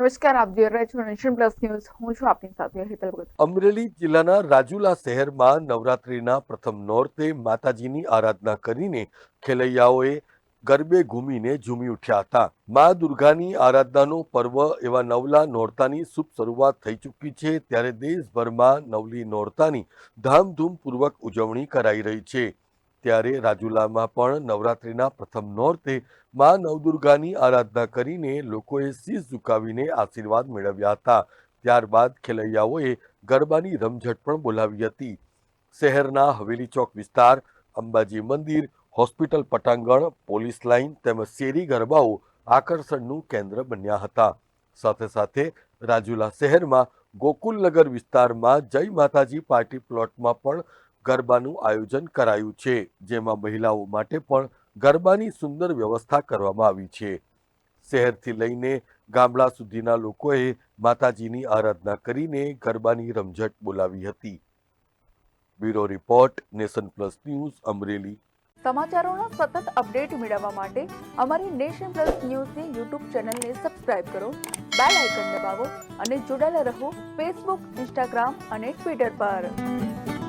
નમસ્કાર, આપ જોઈ રહ્યા છો નેશન પ્લસ ન્યૂઝ હું છું આપની સાથે હેતલ ભગત. અમરેલી જિલ્લાના રાજુલા શહેરમાં નવરાત્રીના પ્રથમ નોરતે માતાજીની આરાધના કરીને ખેલૈયાઓએ ગરબે ઘૂમીને ઝૂમી ઉઠ્યા હતા. મા દુર્ગાની આરાધનાનો પર્વ એવા નવલા નોરતાની શુભ શરૂઆત થઈ ચૂકી છે, ત્યારે દેશભરમાં નવલી નોરતાની ધામધૂમપૂર્વક ઉજવણી કરાઈ રહી છે. ત્યારે રાજુલામાં પણ નવરાત્રિના પ્રથમ નોરતે મા નવદુર્ગાની આરાધના કરીને લોકોએ શીશ ઝુકાવીને આશીર્વાદ મેળવ્યા હતા. ત્યારબાદ ખેલૈયાઓએ ગરબાની રમઝટ પણ બોલાવી હતી. શહેરના હવેલી ચોક વિસ્તાર, અંબાજી મંદિર, હોસ્પિટલ પટાંગણ, પોલીસ લાઇન તેમજ શેરી ગરબાઓ આકર્ષણનું કેન્દ્ર બન્યા હતા. સાથે સાથે રાજુલા શહેરમાં ગોકુલનગર વિસ્તારમાં જય માતાજી પાર્ટી પ્લોટમાં પણ ગરબાનું આયોજન કરાયું છે, જેમાં મહિલાઓ માટે પણ ગરબાની સુંદર વ્યવસ્થા કરવામાં આવી છે. શહેરથી લઈને ગામડા સુધીના લોકોએ માતાજીની આરાધના કરીને ગરબાની રમઝટ બોલાવી હતી. Bureau report, nation plus news, Amreli. સમાચારોના સતત અપડેટ મેળવવા માટે અમારી નેશન પ્લસ ન્યૂઝની યુટ્યુબ ચેનલને સબસ્ક્રાઇબ કરો, બેલ આઇકન દબાવો અને જોડાયેલા રહો ફેસબુક, ઇન્સ્ટાગ્રામ અને ટ્વિટર પર.